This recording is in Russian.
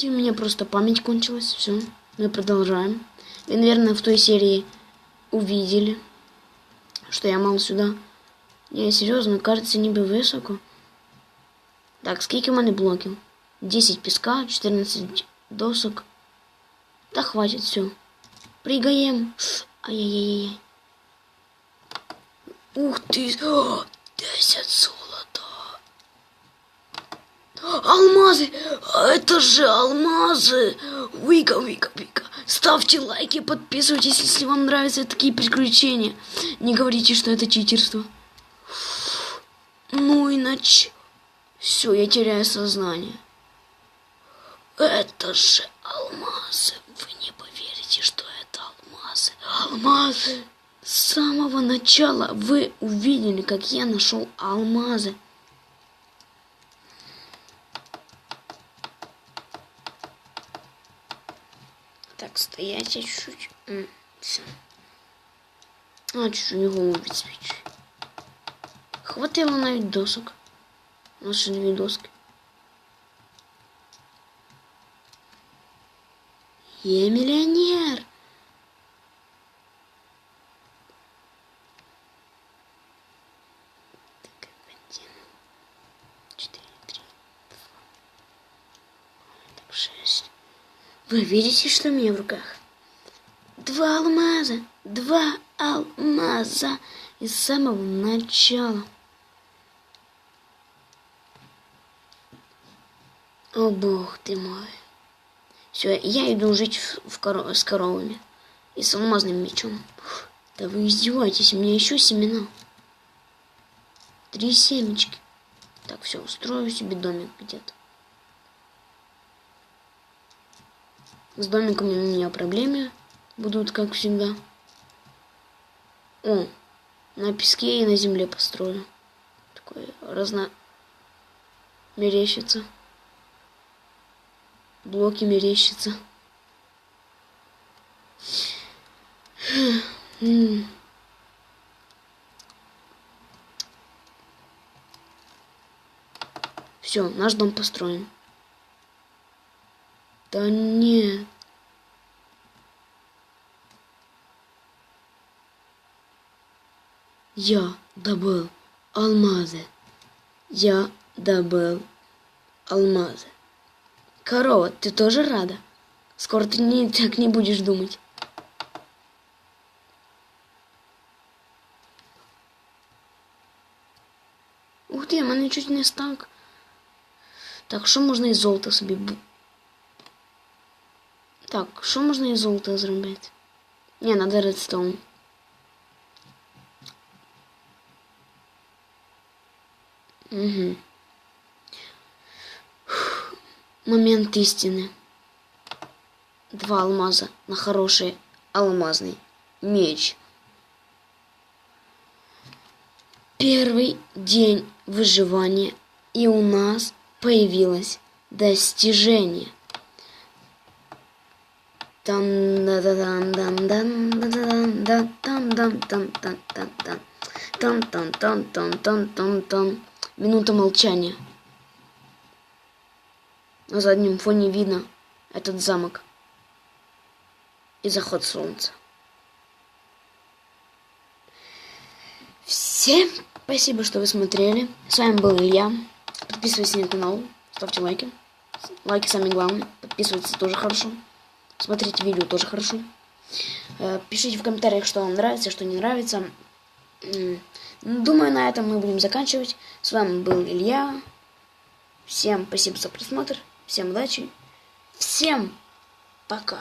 У меня просто память кончилась. Все, мы продолжаем. Вы, наверное, в той серии увидели, что я мал сюда. Не, серйозно, кажется, ніби високо. Так, скільки в мене блоків? 10 піска, 14 досок. Та хватить, все. Пригаєм. Ай-яй-яй-яй. Ух ты! О, 10 золота! Алмазы! Это же алмазы! Вика, Вика, Вика! Ставьте лайки, подписывайтесь, если вам нравятся такие приключения. Не говорите, что это читерство. Ну иначе... Все, я теряю сознание. Это же алмазы. Вы не поверите, что это алмазы. Алмазы. С самого начала вы увидели, как я нашел алмазы. Так, стоять я чуть-чуть. М, Все. А, чуть-чуть не голову підсвічую. Хватило навіть досок. У нас ще дві доски. Я миллионер. Так, один, четыре, три, два, так, шесть. Вы видите, что у меня в руках? Два алмаза. Два алмаза. Из самого начала. О, бог ты мой. Все, я иду жить в, в коро- с коровами. И с алмазным мечом. Да вы издеваетесь, у меня еще семена. Три семечки. Так, все, устрою себе домик где-то. С домиком у меня проблемы будут, как всегда. О, на песке и на земле построю. Такое разно... мерещится. Блоки мерещится. Все, наш дом построен. Да нет. Я добыл алмазы. Я добыл алмазы. Корова, ты тоже рада? Скоро ты не, так не будешь думать. Ух ти, в чуть не стак. Так, що можна із золота собі? Так, що можна із золота зробити? Ні, надо редстоун. Угу. Момент истины. Два алмаза на хороший алмазный меч. Первый день выживания, и у нас появилось достижение. Там да да дан дан дан да там дан там там там там там там там там там там там минута молчания на заднем фоне видно этот замок и заход солнца. Всем спасибо, что вы смотрели. С вами был Илья. Подписывайтесь на канал, ставьте лайки. Лайки самые главные. Подписывайтесь тоже хорошо. Смотрите видео тоже хорошо. Э, Пишите в комментариях, что вам нравится, что не нравится. Думаю, на этом мы будем заканчивать. С вами был Илья. Всем спасибо за просмотр. Всем удачи. Всем пока.